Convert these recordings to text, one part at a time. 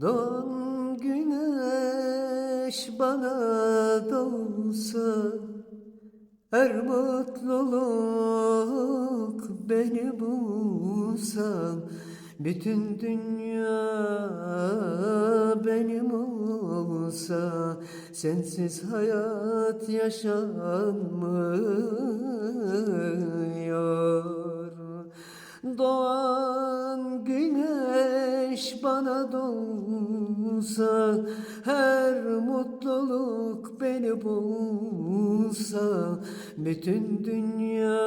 Doğan güneş bana doğsa Her mutluluk beni bulsa Bütün dünya benim olsa Sensiz hayat yaşanmıyor. Doğan güneş bana doğsa Her mutluluk beni bulsa Bütün dünya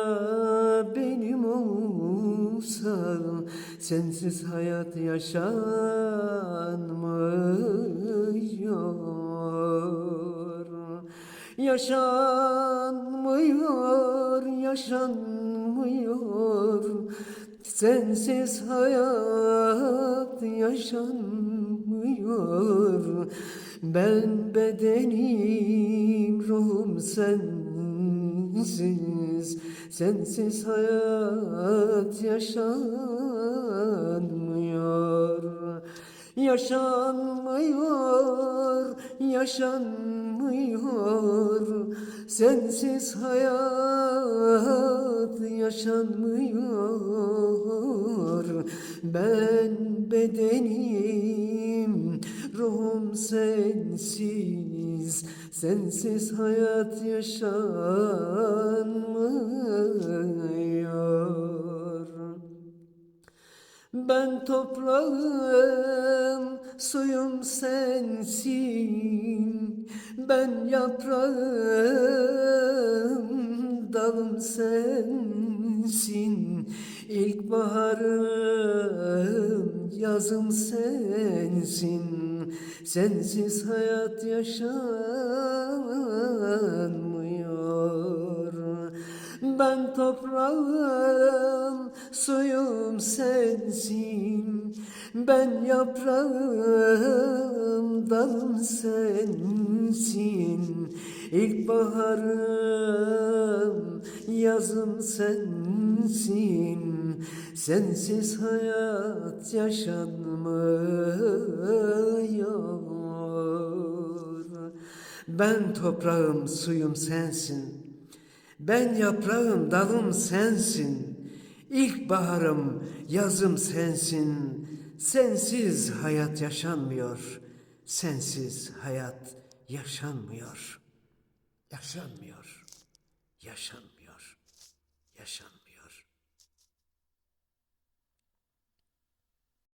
benim olsa Sensiz hayat yaşanmıyor. Yaşanmıyor, yaşanmıyor Sensiz hayat yaşanmıyor. Ben bedenim, ruhum sensiz. Sensiz hayat yaşanmıyor. Yaşanmıyor, yaşanmıyor. Sensiz hayat yaşanmıyor Ben bedenim, ruhum sensiz Sensiz hayat yaşanmıyor ben toprağım, suyum sensin. Ben yaprağım, dalım sensin. İlkbaharım, yazım sensin. Sensiz hayat yaşanmıyor. Ben toprağım, suyum sensin. Ben yaprağım, dalım sensin. İlkbaharım, yazım sensin. Sensiz hayat yaşanmıyor. Ben toprağım, suyum sensin. Ben yaprağım, dalım sensin. İlkbaharım, yazım sensin. Sensiz hayat yaşanmıyor. Sensiz hayat yaşanmıyor. Yaşanmıyor. Yaşanmıyor. Yaşanmıyor.